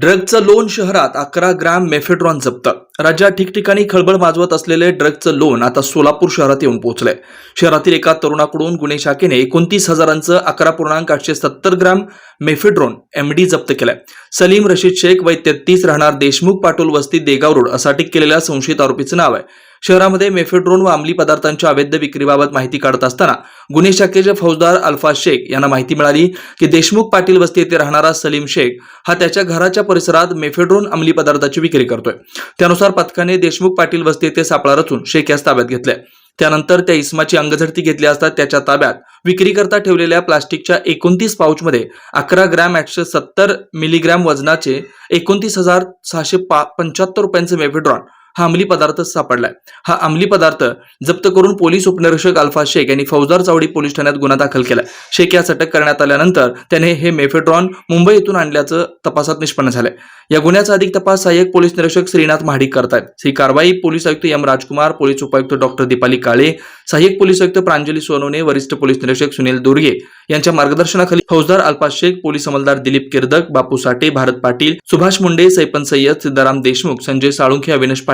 ड्रगचं loan शहरात अकरा gram mephedrone जप्त. राज्यात ठिकठिकाणी खळबळ माजवत असलेले ड्रगचं लोन आता सोलापूर शहरात येऊन पोहोचलंय. शहरातील एका तरुणाकडून गुन्हे शाखेने एकोणतीस हजारांचं अकरा पूर्णांक आठशे सत्तर ग्रॅम मेफेड्रॉन एमडी जप्त केलंय. सलीम रशीद शेख वय तेहतीस राहणार देशमुख पाटोल वस्ती देगाव रोड असा अटक केलेल्या संशयित आरोपीचं नाव आहे. शहरामध्ये मेफेड्रोन व अंमली पदार्थांच्या अवैध विक्रीबाबत माहिती काढत असताना गुन्हे शाखेचे फौजदार अल्फा शेख यांना माहिती मिळाली की देशमुख पाटील वस्ती येथे राहणारा सलीम शेख हा त्याच्या घराच्या परिसरात मेफेड्रोन अंमली पदार्थाची विक्री करतोय. त्यानुसार पथकाने देशमुख पाटील वस्ती येथे सापळा रचून शेख यास ताब्यात घेतले त्यानंतर त्या इस्माची अंगझडती घेतली असता त्याच्या ताब्यात विक्रीकरता ठेवलेल्या प्लास्टिकच्या एकोणतीस पाऊचमध्ये अकरा ग्रॅम एकशे सत्तर मिलीग्रॅम वजनाचे एकोणतीस हजार सहाशे पा पंच्याहत्तर रुपयांचे मेफेड्रॉन हा अंमली पदार्थ सापडलाय. हा अंमली पदार्थ जप्त करून पोलीस उपनिरीक्षक अल्फा शेख यांनी फौजदार चावडी पोलीस ठाण्यात गुन्हा दाखल केला. शेख यास अटक करण्यात आल्यानंतर त्याने हे मेफेड्रॉन मुंबई येथून आणल्याचं तपासात निष्पन्न झालंय. या गुन्ह्याचा अधिक तपास सहाय्यक पोलीस निरीक्षक श्रीनाथ महाडिक करतायत. ही कारवाई पोलीस आयुक्त एम राजकुमार पोलीस उपायुक्त डॉक्टर दीपाली काळे सहाय्यक पोलीस आयुक्त प्रांजली सोनवणे वरिष्ठ पोलीस निरीक्षक सुनील दुर्गे यांच्या मार्गदर्शनाखाली फौजदार अल्फा शेख पोलीस अंमलदार दिलीप किर्दक बापू साठे भारत पाटील सुभाष मुंडे सैपन सय्यद सिद्धाराम देशमुख संजय साळुंखे अविनाश